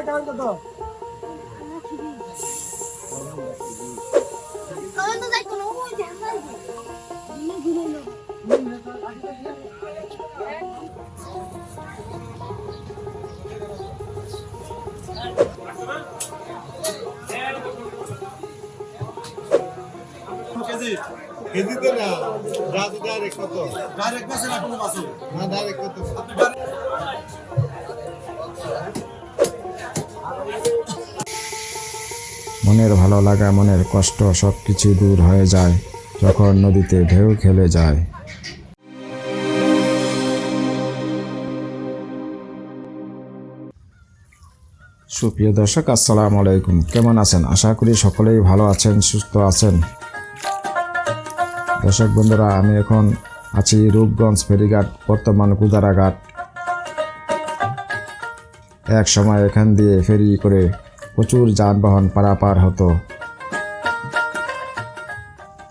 কারণ কত কেজি কেজিতে না রাত ডাইরেক্ট কত ডাইরেক্ট মাছে না কোনো মাছ না ডাইরেক্ট কত মনের ভালো লাগা, মনের কষ্ট সব কিছু দূর হয়ে যায় যখন নদীতে ঢেউ খেলে যায়। সুপ্রিয় দর্শক, আসসালামু আলাইকুম। কেমন আছেন? আশা করি সকলেই ভালো আছেন, সুস্থ আছেন। দর্শক বন্ধুরা, আমি এখন আছি রূপগঞ্জ ফেরিঘাট, বর্তমান কুদারাঘাট। এক সময় এখান দিয়ে ফেরি করে প্রচুর যানবাহন পারাপার হতো।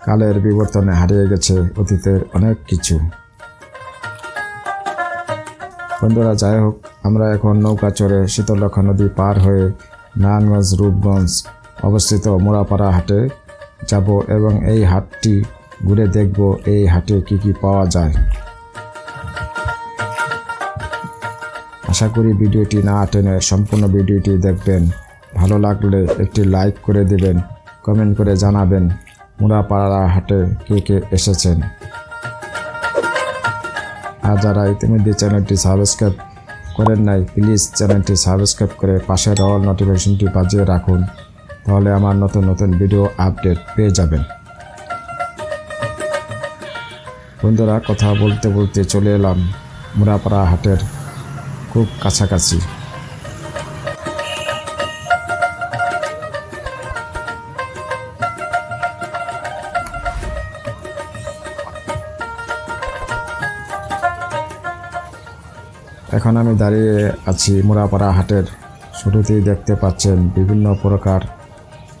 কালের বিবর্তনে হারিয়ে গেছে অতীতের অনেক কিছু। বন্ধুরা, যাই হোক, আমরা এখন নৌকা চড়ে শীতলক্ষা নদী পার হয়ে নারায়ণগঞ্জ, রূপগঞ্জ অবস্থিত মোড়াপাড়া হাটে যাব এবং এই হাটটি ঘুরে দেখব এই হাটে কি কি পাওয়া যায়। আশা করি ভিডিওটি না টেনে সম্পূর্ণ ভিডিওটি দেখবেন। ভালো লাগলে একটি লাইক করে দিবেন, কমেন্ট করে জানাবেন। মুরাপাড়া হাটে কে কে এসেছেন? আর যারা ইতিমধ্যে চ্যানেলটি সাবস্ক্রাইব করেন নাই, প্লিজ চ্যানেলটি সাবস্ক্রাইব করে পাশের অল নোটিফিকেশনটি বাজিয়ে রাখুন, তাহলে আমার নতুন নতুন ভিডিও আপডেট পেয়ে যাবেন। বন্ধুরা, কথা বলতে বলতে চলে এলাম মুরাপাড়া হাটের খুব কাছাকাছি। এখন আমি দাঁড়িয়ে আছি মুরাপাড়া হাটের। শুরুতেই দেখতে পাচ্ছেন বিভিন্ন প্রকার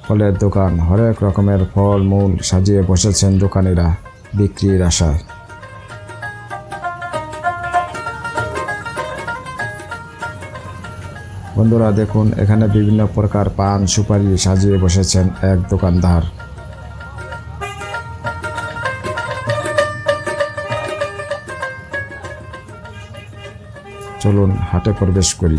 ফলের দোকান। হরেক রকমের ফল, মূল সাজিয়ে বসেছেন দোকানিরা, বিক্রির আশায়। বন্ধুরা, দেখুন, এখানে বিভিন্ন প্রকার পান সুপারি সাজিয়ে বসেছেন এক দোকানদার। চলুন, হাটে প্রবেশ করি।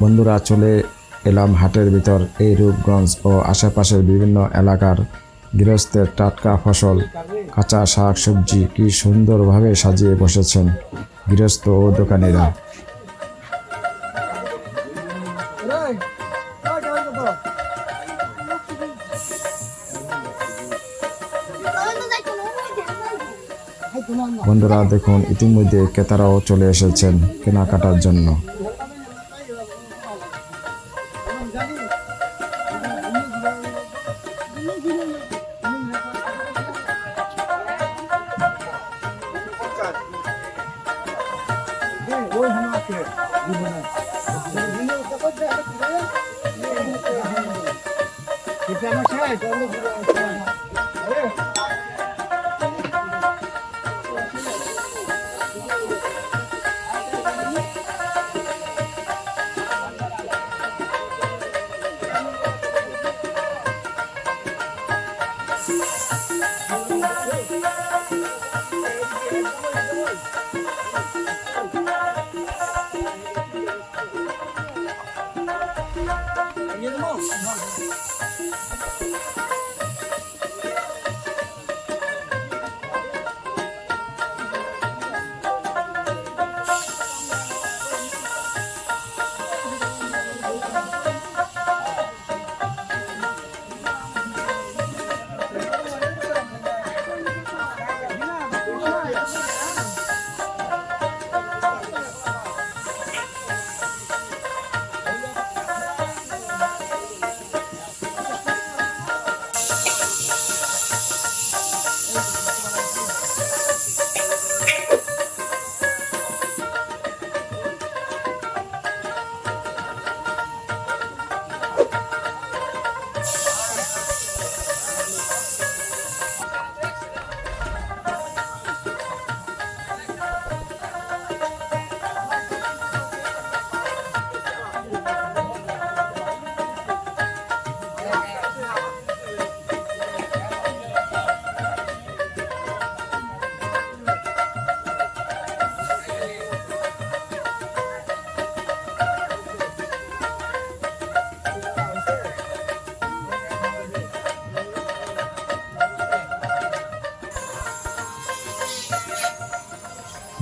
বন্ধুরা, চলে এলাম হাটের ভিতর। এই রূপগঞ্জ ও আশেপাশের বিভিন্ন এলাকার গৃহস্থের টাটকা ফসল, কাঁচা শাক সবজি কি সুন্দরভাবে সাজিয়ে বসেছেন গৃহস্থ ও দোকানিরা। বন্ধুরা দেখুন ইতিমধ্যে ক্রেতারাও চলে এসেছেন কেনাকাটার জন্য। ওই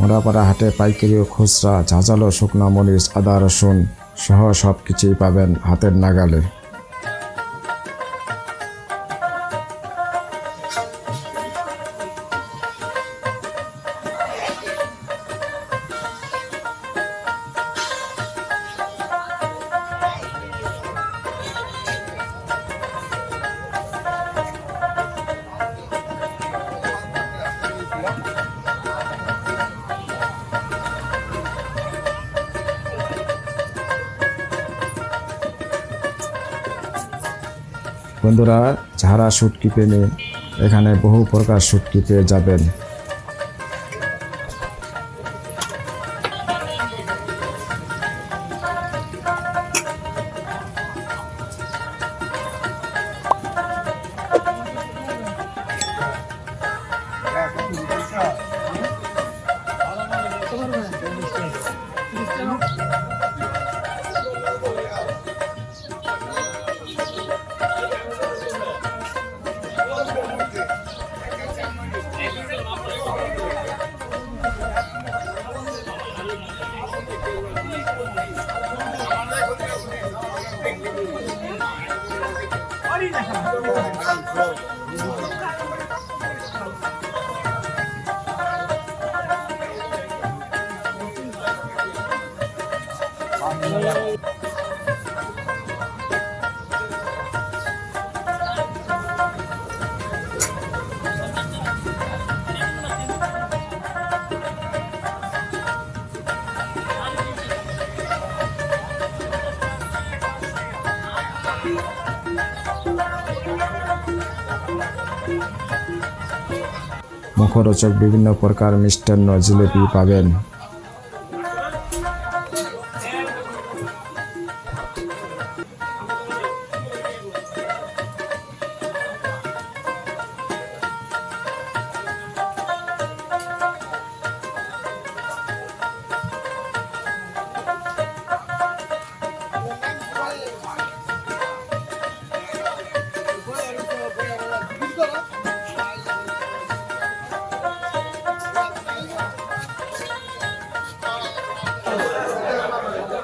মোড়াপাড়া হাটে পাইকারি ও খুচরা, ঝাঁঝালো শুকনা মরিচ, আদা, রসুন সহ সব কিছুই পাবেন হাতের নাগালে। বন্ধুরা ঝাড়া শুটকি প্রেমী এখানে বহু প্রকার শুটকি পেয়ে যাবেন। মুখরোচক বিভিন্ন প্রকার মিষ্টান্ন জিলেপি পাবেন।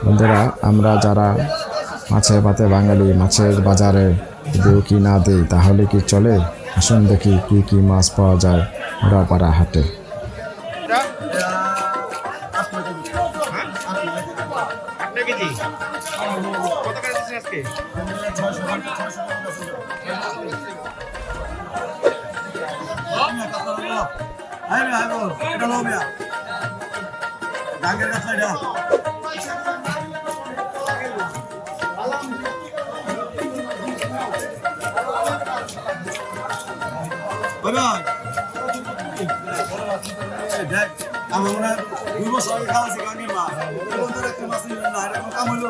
বন্ধুরা, আমরা যারা মাছে ভাতে বাঙালি, মাছের বাজারে দেও কি না দেই, তাহলে কি চলে? আসুন দেখি কি কি মাছ পাওয়া যায় মোড়াপাড়া হাটে। এটা ডাঙ্গের কাছে দেখ আমার মনে হয় দুই বছর আগে খাওয়া আছে গাঙ্গের মা। এখন তো একটা মাছ নিলেন না এটা কোনো কাম হইল?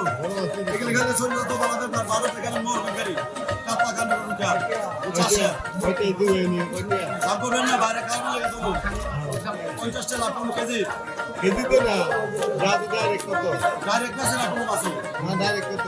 এখানে খেলে শরীর তো পার বারো থেকে মোর বিকারি। কাপা কান্ড রুটা চাষে ওইটাই দুই নিয়ে ওইটা লাভ করবেন না বাইরে খাওয়ানো লাগে তো। পঞ্চাশটা লাভ কেজি। কেজিতে না রাতে ডাইরেক্ট কত? ডাইরেক্ট মাসে লাভ করুন মাসে না ডাইরেক্ট কত?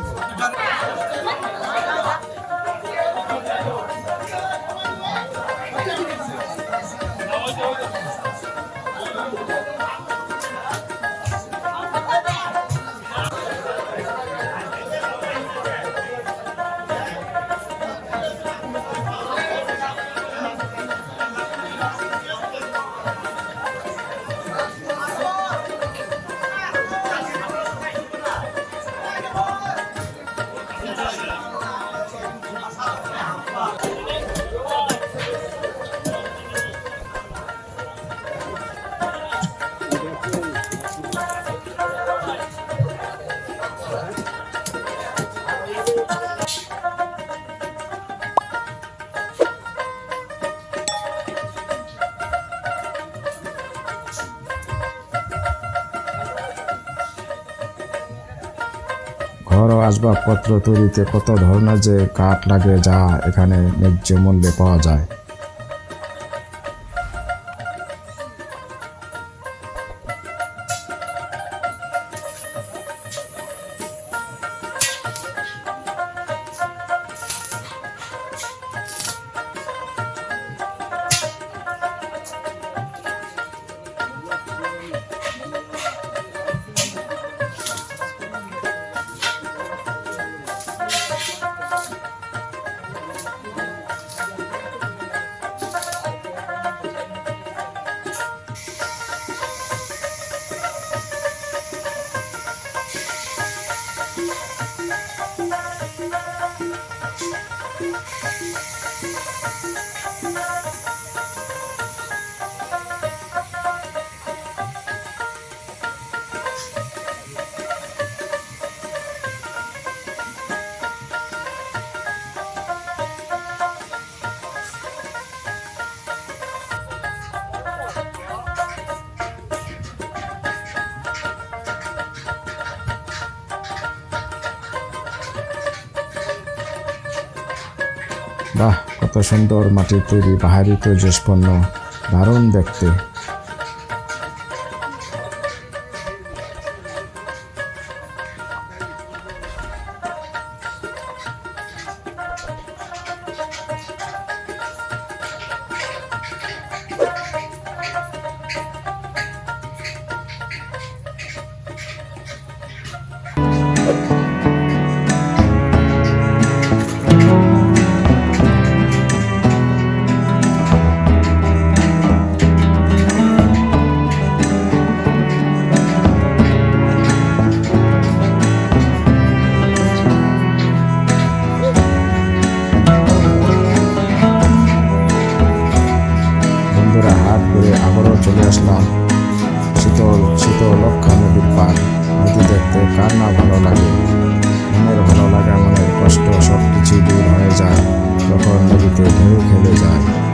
আসবাবপত্র তৈরিতে কত ধরনের যে কাঠ লাগে যা এখানে ন্যায্য মূল্যে পাওয়া যায়? বাহ কত সুন্দর মাটির তৈরি পাহাড়ি তৈজস্পন্ন দারুণ দেখতে। নদীর নদী দেখতে কার না ভালো লাগে, মনের ভালো লাগা, মনের কষ্ট সব কিছু দূর হয়ে যায়, যখন নদীতে ঢেউ খেলে যায়।